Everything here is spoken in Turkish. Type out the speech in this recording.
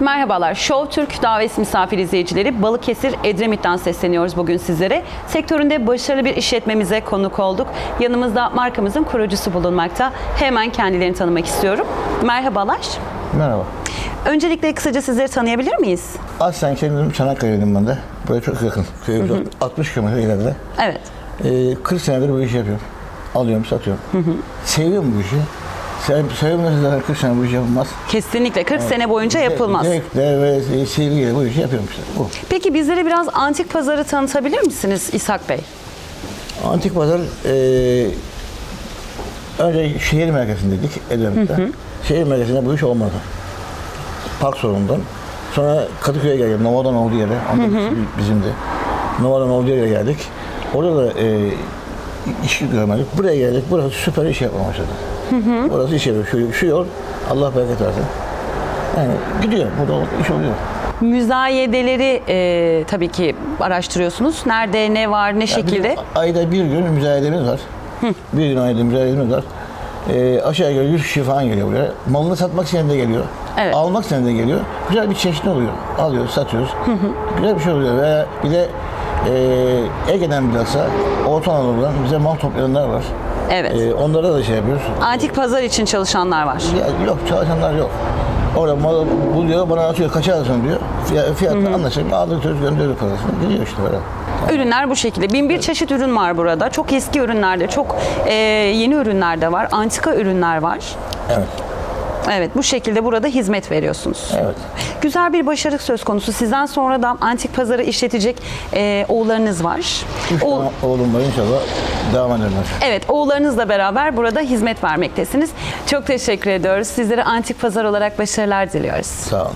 Merhabalar. Show Türk davet misafir izleyicileri Balıkesir Edremit'ten sesleniyoruz bugün sizlere. Sektöründe başarılı bir işletmemize konuk olduk. Yanımızda markamızın kurucusu bulunmakta. Hemen kendilerini tanımak istiyorum. Merhabalar. Merhaba. Öncelikle kısaca sizleri tanıyabilir miyiz? Aslen kendim Çanakkale'liyim ben de. Böyle çok yakın. Köyümüz 60 kilometre ileride. Evet. Ee, 40 senedir bu işi yapıyorum. Alıyorum, satıyorum. Seviyorum bu işi. Sev, sevmezse zaten 40 sene bu işi yapılmaz. Kesinlikle 40 sene boyunca yapılmaz. Zevkle ve sevgiyle bu işi yapıyorum işte. Bu. Peki bizlere biraz antik pazarı tanıtabilir misiniz İshak Bey? Antik pazar e, önce şehir merkezindeydik Edremit'te. Şehir merkezinde bu iş olmadı. Park sorunundan. Sonra Kadıköy'e geldik. Nova'dan olduğu yere. Onda bizim de. Nova'dan olduğu yere geldik. Orada da e, iş görmedik. Buraya geldik. Burası süper iş yapmaya başladı. Burası iş yapıyor. Şu, şu yol Allah bereket versin. Yani gidiyor. Burada iş oluyor. Müzayedeleri e, tabii ki araştırıyorsunuz. Nerede, ne var, ne şekilde? Bizim ayda bir gün müzayedemiz var. Bir gün ayda müzayedemiz var. Ee, aşağı yukarı 100 kişi falan geliyor buraya. Malını satmak için de geliyor. Evet. Almak için de geliyor. Güzel bir çeşit oluyor. Alıyoruz, satıyoruz. Güzel bir şey oluyor. Veya bir de e, Ege'den bilhassa Orta Anadolu'dan bize mal toplayanlar var. Evet. E, onlara da şey yapıyoruz. Antik pazar için çalışanlar var. Ya, yok çalışanlar yok. Orada malı buluyor, bana atıyor, kaça alırsın diyor. Fiyat, fiyatla anlaşıp aldırtıyoruz, gönderiyoruz parasını. Gidiyor işte böyle. Ürünler bu şekilde. Bin bir çeşit ürün var burada. Çok eski ürünler de, çok e, yeni ürünler de var. Antika ürünler var. Evet, Evet bu şekilde burada hizmet veriyorsunuz. evet. Güzel bir başarı söz konusu. Sizden sonra da antik pazarı işletecek e, oğullarınız var. Oğul- oğlum var inşallah devam ederler. Evet, oğullarınızla beraber burada hizmet vermektesiniz. Çok teşekkür ediyoruz. Sizlere antik pazar olarak başarılar diliyoruz. Sağ olun.